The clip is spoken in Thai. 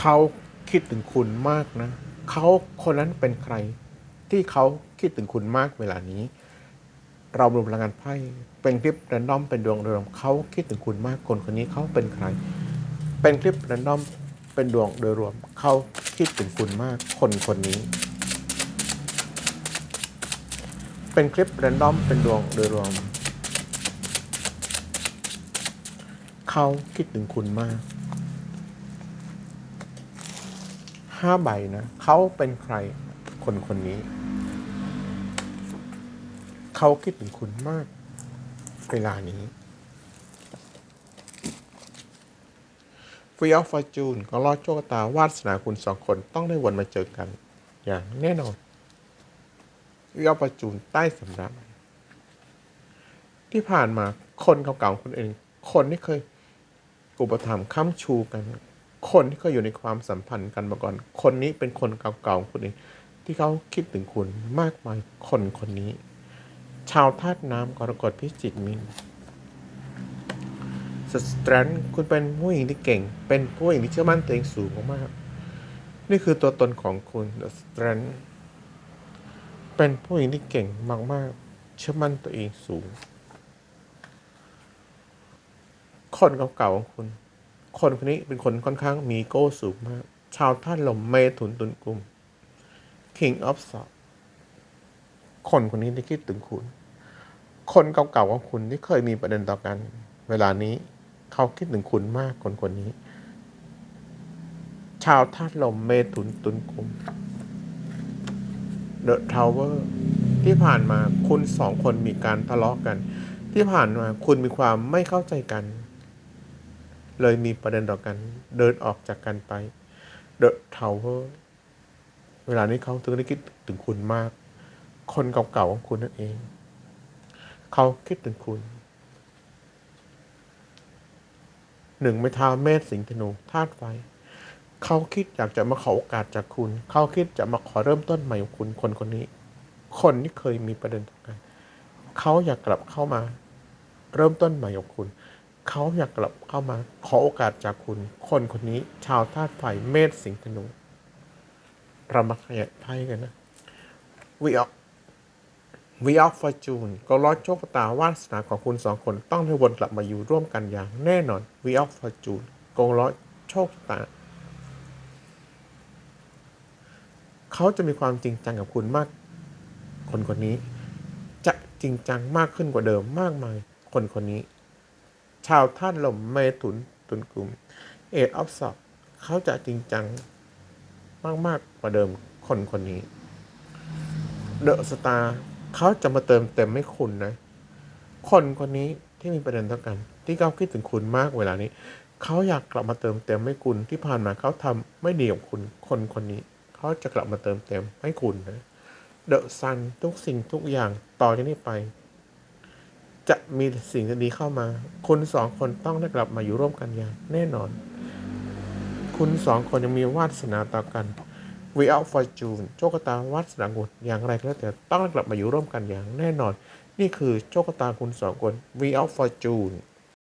เขาคิดถึงคุณมากนะเขาคนนั้นเป็นใคร ที่เขาคิดถึงคุณมากเวลานี้ เรารวมพลังงานไพ่เป็นคลิปแรนดอมเป็นดวงเรืองเขาคิดถึงคุณมากคนคนนี้เขาเป็นใคร เป็นคลิปแรนดอมเป็นดวงโดยรวมเขาคิดถึงคุณมากคนคนนี้ เป็นคลิปแรนดอมเป็นดวงโดยรวมเขาคิดถึงคุณมาก ห้าใบนะเขาเป็นใครคนคนนี้ เขาคิดถึงคุณมาก เวลานี้ฟิออฟฟอร์จูนก็รอดโชคตาวาสนาคุณสองคนต้องได้วนมาเจอกัน อย่างแน่นอนฟิออฟฟอร์จูนใต้สำรับ ที่ผ่านมาคนเก่าๆคนเองคนที่เคยอุปถัมภ์ค้ำชูกัน คนที่เคยอยู่ในความสัมพันธ์กันมาก่อน คนนี้เป็นคนเก่าๆคนเอง ที่เขาคิดถึงคุณมากมายคนคนนี้ ชาวธาตุน้ำกรกฎพิจิกมินสแตรนคุณเป็นผู้หญิงที่เก่ง เป็นผู้หญิงที่เชื่อมั่นตัวเองสูงมากๆนี่คือตัวตนของคุณสแตรนเป็นผู้หญิงที่เก่งมากๆเชื่อมั่นตัวเองสูง คนเก่าๆของคุณ คนคนนี้เป็นคนค่อนข้างมีโก้สูงมาก ชาวธาตุลมเมถุนตุนกลุ่ม King of s w o r d คนคนนี้ที่คิดถึงคุณ คนเก่าๆของคุณที่เคยมีประเด็นต่อกัน เวลานี้เขาคิดถึงคุณมากคนคนนี้ ชาวธาตุลมเมถุนตุนกลุ่ม The Tower ที่ผ่านมาคุณสองคนมีการทะเลาะกัน ที่ผ่านมาคุณมีความไม่เข้าใจกัน เลยมีประเด็นต่อกันเดินออกจากกันไป The Tower เวลานี้เขาถึงได้คิดถึงคุณมาก คนเก่าๆของคุณนั่นเอง เขาคิดถึงคุณหนึ่งไม่ท้าเมษสิงห์ธนูธาตุไฟ เขาคิดอยากจะมาขอโอกาสจากคุณ เขาคิดจะมาขอเริ่มต้นใหม่ของคุณคนคนนี้ คนที่เคยมีประเด็นต่อกัน เขาอยากกลับเข้ามา เริ่มต้นใหม่ของคุณ เขาอยากกลับเข้ามาขอโอกาสจากคุณ คนคนนี้ชาวธาตุไฟเมษสิงห์ธนูเรามาขยายไพ่กันนะ We of We of Fortune ก็ร้อยโชคตาวาสนาของคุณสองคนต้องได้วนกลับมาอยู่ร่วมกันอย่างแน่นอน We of Fortune กงร้อยโชคตาเขาจะมีความจริงจังกับคุณมาก คนคนนี้ จะจริงจังมากขึ้นกว่าเดิมมากมาย คนคนนี้ ชาวท่านลมเมถุนตุนกลุ่มเอ็ดออฟสอบเขาจะจริงจังมากมาก ๆ กว่าเดิมคนคนนี้ เดอะสตาร์เขาจะมาเติมเต็มให้คุณนะ คนคนนี้ที่มีประเด็นเท่ากัน ที่เขาคิดถึงคุณมากเวลานี้ เขาอยากกลับมาเติมเต็มให้คุณที่ผ่านมาเขาทำไม่ดีกับคุณคนคนนี้ เขาจะกลับมาเติมเต็มให้คุณนะเดอะซันทุกสิ่งทุกอย่างต่อจากนี้ไป มีสิ่งดีเข้ามา คุณสองคนต้องได้กลับมาอยู่ร่วมกันอย่างแน่นอน คุณสองคนยังมีวาสนาต่อกัน We out for June โชคตาวาสนาคุณอย่างไรก็แล้วแต่ต้องได้กลับมาอยู่ร่วมกันอย่างแน่นอน นี่คือโชคตาคุณสองคน We out for June